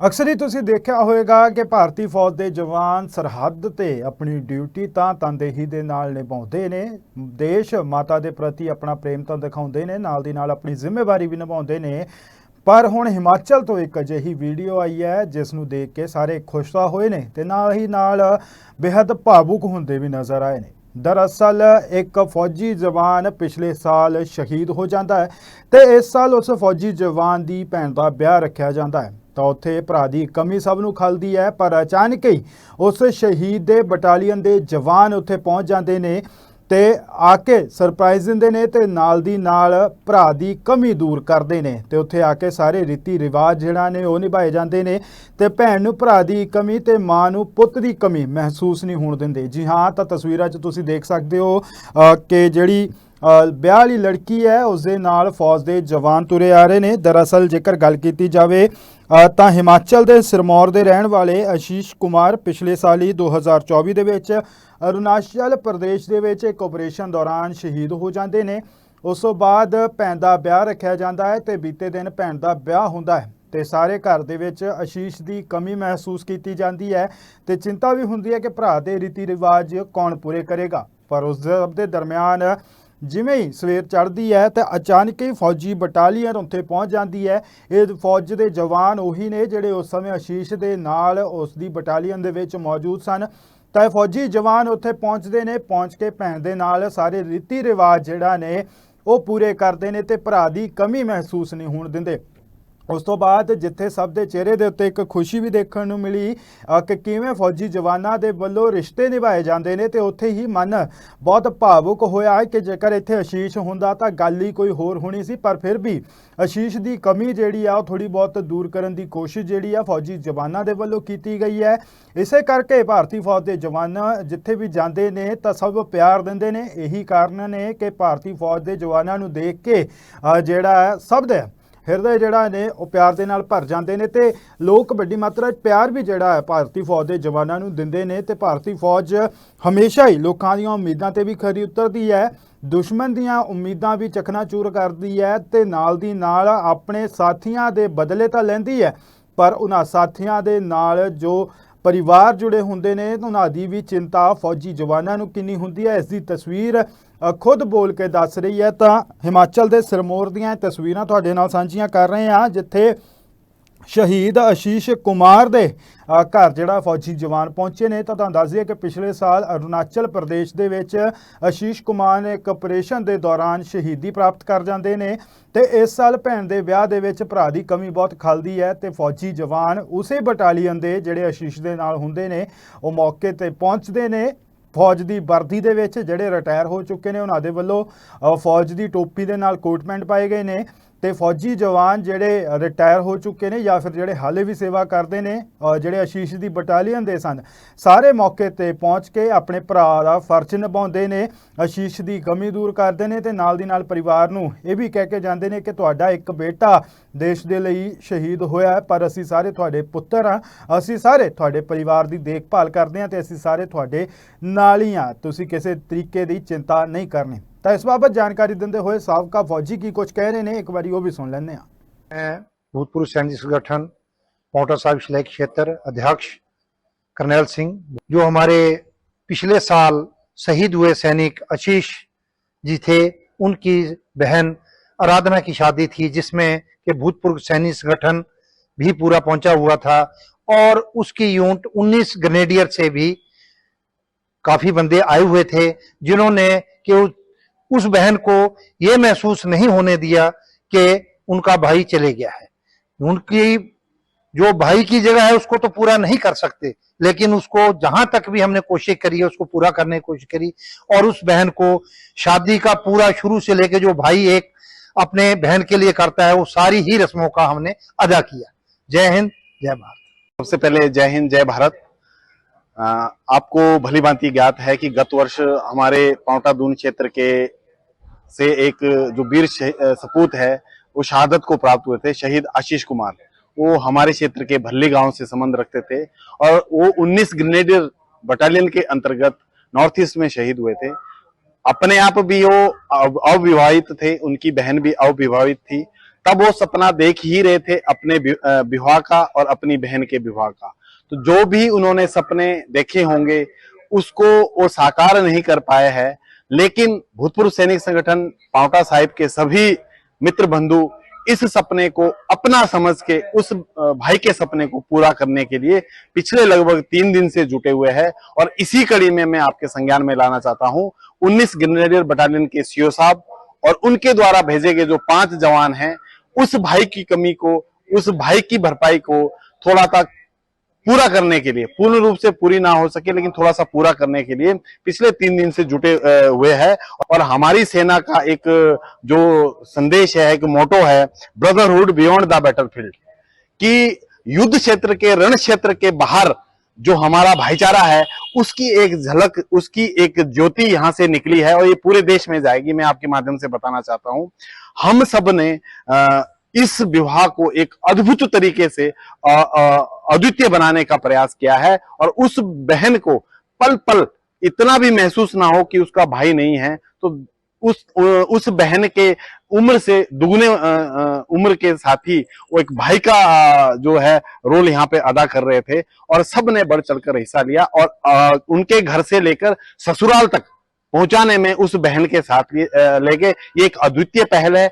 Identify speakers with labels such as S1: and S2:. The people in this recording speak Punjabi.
S1: ਅਕਸਰ ਹੀ ਤੁਸੀਂ ਦੇਖਿਆ ਹੋਵੇਗਾ ਕਿ ਭਾਰਤੀ ਫੌਜ ਦੇ ਜਵਾਨ ਸਰਹੱਦ ਤੇ ਆਪਣੀ ਡਿਊਟੀ ਤਾਂ ਤਨਦੇਹੀ ਦੇ ਨਾਲ ਨਿਭਾਉਂਦੇ ਨੇ। ਦੇਸ਼ ਮਾਤਾ ਦੇ ਪ੍ਰਤੀ ਆਪਣਾ ਪ੍ਰੇਮ ਤਾਂ ਦਿਖਾਉਂਦੇ ਨੇ, ਨਾਲ ਦੀ ਨਾਲ ਆਪਣੀ ਜ਼ਿੰਮੇਵਾਰੀ ਵੀ ਨਿਭਾਉਂਦੇ ਨੇ। ਪਰ ਹੁਣ ਹਿਮਾਚਲ ਤੋਂ ਇੱਕ ਅਜਿਹੀ ਵੀਡੀਓ ਆਈ ਹੈ, ਜਿਸ ਨੂੰ ਦੇਖ ਕੇ ਸਾਰੇ ਖੁਸ਼ ਤਾਂ ਹੋਏ ਨੇ ਤੇ ਨਾਲ ਹੀ ਨਾਲ ਬੇहद ਭਾਵੁਕ ਹੁੰਦੇ ਵੀ ਨਜ਼ਰ ਆਏ ਨੇ। ਦਰਅਸਲ ਇੱਕ ਫੌਜੀ ਜਵਾਨ ਪਿਛਲੇ ਸਾਲ ਸ਼ਹੀਦ ਹੋ ਜਾਂਦਾ ਹੈ ਤੇ ਇਸ ਸਾਲ ਉਸ ਫੌਜੀ ਜਵਾਨ ਦੀ ਭੈਣ ਦਾ ਵਿਆਹ ਰੱਖਿਆ ਜਾਂਦਾ ਹੈ। ਤਾਂ ਉੱਥੇ ਭਰਾ ਦੀ ਕਮੀ ਸਭ ਨੂੰ ਖਲਦੀ ਹੈ, ਪਰ ਅਚਾਨਕ ਹੀ ਉਸ ਸ਼ਹੀਦ ਦੇ ਬਟਾਲੀਅਨ ਦੇ ਜਵਾਨ ਉੱਥੇ ਪਹੁੰਚ ਜਾਂਦੇ ਨੇ ਤੇ ਆ ਕੇ ਸਰਪ੍ਰਾਈਜ਼ ਦਿੰਦੇ ਨੇ ਤੇ ਨਾਲ ਦੀ ਨਾਲ ਭਰਾ ਦੀ ਕਮੀ ਦੂਰ ਕਰਦੇ ਨੇ ਤੇ ਉੱਥੇ ਆ ਕੇ ਸਾਰੇ ਰੀਤੀ ਰਿਵਾਜ ਜਿਹੜਾ ਨੇ ਉਹ ਨਿਭਾਏ ਜਾਂਦੇ ਨੇ ਤੇ ਭੈਣ ਨੂੰ ਭਰਾ ਦੀ ਕਮੀ ਤੇ ਮਾਂ ਨੂੰ ਪੁੱਤ ਦੀ ਕਮੀ ਮਹਿਸੂਸ ਨਹੀਂ ਹੋਣ ਦਿੰਦੇ। ਜੀ ਹਾਂ, ਤਾਂ ਤਸਵੀਰਾਂ 'ਚ ਤੁਸੀਂ ਦੇਖ ਸਕਦੇ ਹੋ ਕਿ ਜਿਹੜੀ ਵਿਆਹ ਵਾਲੀ ਲੜਕੀ ਹੈ ਉਸ ਦੇ ਨਾਲ ਫੌਜ ਦੇ ਜਵਾਨ ਤੁਰੇ ਆ ਰਹੇ ਨੇ। ਦਰਅਸਲ ਜੇਕਰ ਗੱਲ ਕੀਤੀ ਜਾਵੇ ਤਾਂ ਹਿਮਾਚਲ ਦੇ ਸਿਰਮੌਰ ਦੇ ਰਹਿਣ ਵਾਲੇ ਆਸ਼ੀਸ਼ ਕੁਮਾਰ ਪਿਛਲੇ ਸਾਲ ਹੀ 2024 ਦੇ ਵਿੱਚ ਅਰੁਣਾਚਲ ਪ੍ਰਦੇਸ਼ ਦੇ ਵਿੱਚ ਇੱਕ ਆਪਰੇਸ਼ਨ ਦੌਰਾਨ ਸ਼ਹੀਦ ਹੋ ਜਾਂਦੇ ਨੇ। ਉਸ ਤੋਂ ਬਾਅਦ ਭੈਣ ਦਾ ਵਿਆਹ ਰੱਖਿਆ ਜਾਂਦਾ ਹੈ ਤੇ ਬੀਤੇ ਦਿਨ ਭੈਣ ਦਾ ਵਿਆਹ ਹੁੰਦਾ ਹੈ ਤੇ ਸਾਰੇ ਘਰ ਦੇ ਵਿੱਚ ਆਸ਼ੀਸ਼ ਦੀ ਕਮੀ ਮਹਿਸੂਸ ਕੀਤੀ ਜਾਂਦੀ ਹੈ ਤੇ ਚਿੰਤਾ ਵੀ ਹੁੰਦੀ ਹੈ ਕਿ ਭਰਾ ਦੇ ਰੀਤੀ ਰਿਵਾਜ ਕੌਣ ਪੂਰੇ ਕਰੇਗਾ। ਪਰ ਉਸ ਦੇ ਦਰਮਿਆਨ ਜਿਵੇਂ ਹੀ ਸਵੇਰ ਚੜ੍ਹਦੀ ਹੈ ਤਾਂ ਅਚਾਨਕ ਹੀ ਫੌਜੀ ਬਟਾਲੀਅਨ ਉੱਥੇ ਪਹੁੰਚ ਜਾਂਦੀ ਹੈ। ਇਹ ਫੌਜ ਦੇ ਜਵਾਨ ਉਹੀ ਨੇ ਜਿਹੜੇ ਉਸ ਸਮੇਂ ਆਸ਼ੀਸ਼ ਦੇ ਨਾਲ ਉਸ ਦੀ ਬਟਾਲੀਅਨ ਦੇ ਵਿੱਚ ਮੌਜੂਦ ਸਨ। ਤਾਂ ਇਹ ਫੌਜੀ ਜਵਾਨ ਉੱਥੇ ਪਹੁੰਚਦੇ ਨੇ, ਪਹੁੰਚ ਕੇ ਭੈਣ ਦੇ ਨਾਲ ਸਾਰੇ ਰੀਤੀ ਰਿਵਾਜ ਜਿਹੜਾ ਨੇ ਉਹ ਪੂਰੇ ਕਰਦੇ ਨੇ ਤੇ ਭਰਾ ਦੀ ਕਮੀ ਮਹਿਸੂਸ ਨਹੀਂ ਹੋਣ ਦਿੰਦੇ। ਉਸ ਤੋਂ ਬਾਅਦ ਜਿੱਥੇ ਸਭ ਦੇ ਚਿਹਰੇ ਦੇ ਉੱਤੇ ਇੱਕ ਖੁਸ਼ੀ ਵੀ ਦੇਖਣ ਨੂੰ ਮਿਲੀ ਕਿ ਕਿਵੇਂ ਫੌਜੀ ਜਵਾਨਾਂ ਦੇ ਵੱਲੋਂ ਰਿਸ਼ਤੇ ਨਿਭਾਏ ਜਾਂਦੇ ਨੇ ਤੇ ਉੱਥੇ ਹੀ ਮਨ ਬਹੁਤ ਭਾਵੁਕ ਹੋਇਆ ਕਿ ਜੇਕਰ ਇੱਥੇ ਆਸ਼ੀਸ਼ ਹੁੰਦਾ ਤਾਂ ਗੱਲ ਹੀ ਕੋਈ ਹੋਰ ਹੋਣੀ ਸੀ, ਪਰ ਫਿਰ ਵੀ ਆਸ਼ੀਸ਼ ਦੀ ਕਮੀ ਜਿਹੜੀ ਆ, ਉਹ ਥੋੜੀ ਬਹੁਤ ਦੂਰ ਕਰਨ ਦੀ ਕੋਸ਼ਿਸ਼ ਜਿਹੜੀ ਆ ਫੌਜੀ ਜਵਾਨਾਂ ਦੇ ਵੱਲੋਂ ਕੀਤੀ ਗਈ ਹੈ। ਇਸੇ ਕਰਕੇ ਭਾਰਤੀ ਫੌਜ ਦੇ ਜਵਾਨ ਜਿੱਥੇ ਵੀ ਜਾਂਦੇ ਨੇ ਤਾਂ ਸਭ ਪਿਆਰ ਦਿੰਦੇ ਨੇ। ਇਹੀ ਕਾਰਨ ਨੇ ਕਿ ਭਾਰਤੀ ਫੌਜ ਦੇ ਜਵਾਨਾਂ ਨੂੰ ਦੇਖ ਕੇ ਜਿਹੜਾ ਸਭ ਦੇ ਹਿਰਦੇ ਜਿਹੜਾ ਨੇ, ਉਹ ਪਿਆਰ ਦੇ ਨਾਲ ਭਰ ਜਾਂਦੇ ਨੇ ਤੇ ਲੋਕ ਵੱਡੀ ਮਾਤਰਾ 'ਚ ਪਿਆਰ ਵੀ ਜਿਹੜਾ ਹੈ ਭਾਰਤੀ ਫੌਜ ਦੇ ਜਵਾਨਾਂ ਨੂੰ ਦਿੰਦੇ ਨੇ ਤੇ ਭਾਰਤੀ ਫੌਜ ਹਮੇਸ਼ਾ ਹੀ ਲੋਕਾਂ ਦੀਆਂ ਉਮੀਦਾਂ ਤੇ ਵੀ ਖਰੀ ਉਤਰਦੀ ਹੈ, ਦੁਸ਼ਮਣ ਦੀਆਂ ਉਮੀਦਾਂ ਵੀ ਚਕਨਾਚੂਰ ਕਰਦੀ ਹੈ ਤੇ ਨਾਲ ਦੀ ਨਾਲ ਆਪਣੇ ਸਾਥੀਆਂ ਦੇ ਬਦਲੇ ਤਾਂ ਲੈਂਦੀ ਹੈ, ਪਰ ਉਹਨਾਂ ਸਾਥੀਆਂ ਦੇ ਨਾਲ ਜੋ ਪਰਿਵਾਰ ਜੁੜੇ ਹੁੰਦੇ ਨੇ ਉਹਨਾਂ ਦੀ ਵੀ ਚਿੰਤਾ ਫੌਜੀ ਜਵਾਨਾਂ ਨੂੰ ਕਿੰਨੀ ਹੁੰਦੀ ਹੈ ਇਸ ਦੀ ਤਸਵੀਰ ਖੁਦ ਬੋਲ ਕੇ ਦੱਸ ਰਹੀ ਹੈ, ਤਾਂ ਹਿਮਾਚਲ ਦੇ ਸਿਰਮੌਰ ਦੀਆਂ ਇਹ ਤਸਵੀਰਾਂ ਤੁਹਾਡੇ ਨਾਲ ਸਾਂਝੀਆਂ ਕਰ ਰਹੇ ਹਾਂ, ਜਿੱਥੇ ਸ਼ਹੀਦ ਆਸ਼ੀਸ਼ ਕੁਮਾਰ ਦੇ ਘਰ ਜਿਹੜਾ ਫੌਜੀ ਜਵਾਨ ਪਹੁੰਚੇ ਨੇ। ਤਾਂ ਤੁਹਾਨੂੰ ਦੱਸ ਦਈਏ ਕਿ ਪਿਛਲੇ ਸਾਲ ਅਰੁਣਾਚਲ ਪ੍ਰਦੇਸ਼ ਦੇ ਵਿੱਚ ਆਸ਼ੀਸ਼ ਕੁਮਾਰ ਨੇ ਇੱਕ ਆਪਰੇਸ਼ਨ ਦੇ ਦੌਰਾਨ ਸ਼ਹੀਦੀ ਪ੍ਰਾਪਤ ਕਰ ਜਾਂਦੇ ਨੇ ਤੇ ਇਸ ਸਾਲ ਭੈਣ ਦੇ ਵਿਆਹ ਦੇ ਵਿੱਚ ਭਰਾ ਦੀ ਕਮੀ ਬਹੁਤ ਖਲਦੀ ਹੈ ਤੇ ਫੌਜੀ ਜਵਾਨ ਉਸੇ ਬਟਾਲੀਅਨ ਦੇ ਜਿਹੜੇ ਆਸ਼ੀਸ਼ ਦੇ ਨਾਲ ਹੁੰਦੇ ਨੇ, ਉਹ ਮੌਕੇ ਤੇ ਪਹੁੰਚਦੇ ਨੇ। ਫੌਜ ਦੀ ਵਰਦੀ ਦੇ ਵਿੱਚ ਜਿਹੜੇ ਰਿਟਾਇਰ ਹੋ ਚੁੱਕੇ ਨੇ, ਉਹਨਾਂ ਦੇ ਵੱਲੋਂ ਫੌਜ ਦੀ ਟੋਪੀ ਦੇ ਨਾਲ ਕੋਟ ਪੈਂਟ ਪਾਏ ਗਏ ਨੇ। ਤੇ ਫੌਜੀ ਜਵਾਨ ਜਿਹੜੇ ਰਿਟਾਇਰ ਹੋ ਚੁੱਕੇ ਨੇ ਜਾਂ ਫਿਰ ਜਿਹੜੇ ਹਾਲੇ ਵੀ ਸੇਵਾ ਕਰਦੇ ਨੇ ਅ, ਜਿਹੜੇ ਅਸ਼ੀਸ਼ ਦੀ ਬਟਾਲੀਅਨ ਦੇ ਸਨ ਸਾਰੇ ਮੌਕੇ ਤੇ ਪਹੁੰਚ ਕੇ ਆਪਣੇ ਭਰਾ ਦਾ ਫਰਜ਼ ਨਿਭਾਉਂਦੇ ਨੇ ਅਸ਼ੀਸ਼ ਦੀ ਕਮੀ ਦੂਰ ਕਰਦੇ ਨੇ ਤੇ ਨਾਲ ਦੀ ਨਾਲ ਪਰਿਵਾਰ ਨੂੰ ਇਹ ਵੀ ਕਹਿ ਕੇ ਜਾਂਦੇ ਨੇ ਕਿ ਤੁਹਾਡਾ ਇੱਕ ਬੇਟਾ ਦੇਸ਼ ਦੇ ਲਈ ਸ਼ਹੀਦ ਹੋਇਆ ਹੈ, ਪਰ ਅਸੀਂ ਸਾਰੇ ਤੁਹਾਡੇ ਪੁੱਤਰ ਆ ਅਸੀਂ ਸਾਰੇ ਤੁਹਾਡੇ ਪਰਿਵਾਰ ਦੀ ਦੇਖਭਾਲ ਕਰਦੇ ਹਾਂ ਤੇ ਅਸੀਂ ਸਾਰੇ ਤੁਹਾਡੇ ਨਾਲ ਹੀ ਆ ਤੁਸੀਂ ਕਿਸੇ ਤਰੀਕੇ ਦੀ ਚਿੰਤਾ ਨਹੀਂ ਕਰਨੀ। ਤਾਂ ਇਸ ਬਾਬਤ ਜਾਣਕਾਰੀ ਦਿੰਦੇ ਹੋਏ ਸਾਬਕਾ ਫੌਜੀ ਕੀ ਕੁਝ ਕਹਿ ਰਹੇ ਨੇ ਇੱਕ ਵਾਰੀ ਉਹ ਵੀ ਸੁਣ ਲੈਂਦੇ ਹਾਂ
S2: मैं भूतपूर्व सैन्य संगठन मोटर साहिब शिलाई क्षेत्र अध्यक्ष करनैल सिंह जो हमारे पिछले साल शहीद हुए सैनिक आशीष जी थे उनकी बहन आराधना की शादी थी जिसमें के भूतपूर्व सैन्य संगठन भी पूरा पहुंचा हुआ था और उसकी यूनिट 19 ग्रेनेडियर से भी काफी बंदे आए हुए थे जिन्होंने कि उस, बहन को ये महसूस नहीं होने दिया कि उनका भाई चले गया है। उनकी जो भाई की जगह है उसको तो पूरा नहीं कर सकते लेकिन उसको जहाँ तक भी हमने कोशिश करी है उसको पूरा करने की कोशिश करी और उस बहन को शादी का पूरा शुरू से लेके जो भाई एक अपने बहन के लिए करता है वो सारी ही रस्मों का हमने अदा किया। जय हिंद जय भारत।
S3: सबसे पहले जय हिंद जय भारत। आपको भली भांति ज्ञात है कि गत वर्ष हमारे पावटा दून क्षेत्र के से एक, जो वीर सपूत है, वो शहादत को प्राप्त हुए थे, शहीद आशीष कुमार। वो हमारे क्षेत्र के भल्ली गाँव से संबंध रखते थे और वो 19 ग्रेनेडियर बटालियन के अंतर्गत नॉर्थ ईस्ट में शहीद हुए थे। अपने आप भी वो अविवाहित थे, उनकी बहन भी अविवाहित थी। तब वो सपना देख ही रहे थे अपने विवाह का और अपनी बहन के विवाह का। तो जो भी उन्होंने सपने देखे होंगे, उसको वो साकार नहीं कर पाए हैं। लेकिन भूतपूर्व सैनिक संगठन पावटा साहिब के सभी मित्र बंधु इस सपने को अपना समझ के, उस भाई के सपने को पूरा करने के लिए पिछले लगभग तीन दिन से जुटे हुए हैं और इसी कड़ी में मैं आपके संज्ञान में लाना चाहता हूँ। 19 ग्रेनेडियर बटालियन के सीओ साहब और उनके द्वारा भेजे गए जो पाँच जवान हैं, उस भाई की कमी को, उस भाई की भरपाई को थोड़ा तक पूरा करने के लिए। पूर्ण रूप से पूरी ना हो सके लेकिन थोड़ा सा पूरा करने के लिए पिछले तीन दिन से जुटे हुए हैं। और हमारी सेना का एक जो संदेश है एक मोटो है ब्रदरहुड बियॉन्ड द बैटलफील्ड कि युद्ध क्षेत्र के रण क्षेत्र के बाहर जो हमारा भाईचारा है उसकी एक झलक उसकी एक ज्योति यहाँ से निकली है और ये पूरे देश में जाएगी। मैं आपके माध्यम से बताना चाहता हूँ। हम सबने अ, इस विवाह को एक अद्भुत तरीके से अद्वितीय बनाने का प्रयास किया है और उस बहन को पल पल इतना भी महसूस ना हो कि उसका भाई नहीं है तो उस उस बहन के उम्र से दुगने उम्र के साथ ही वो एक भाई का जो है, रोल यहाँ पे अदा कर रहे थे और सबने बढ़ चढ़कर हिस्सा लिया और उनके घर से लेकर ससुराल तक पहुँचाने में उस बहन के साथ ले गए ये एक अद्वितीय पहल है।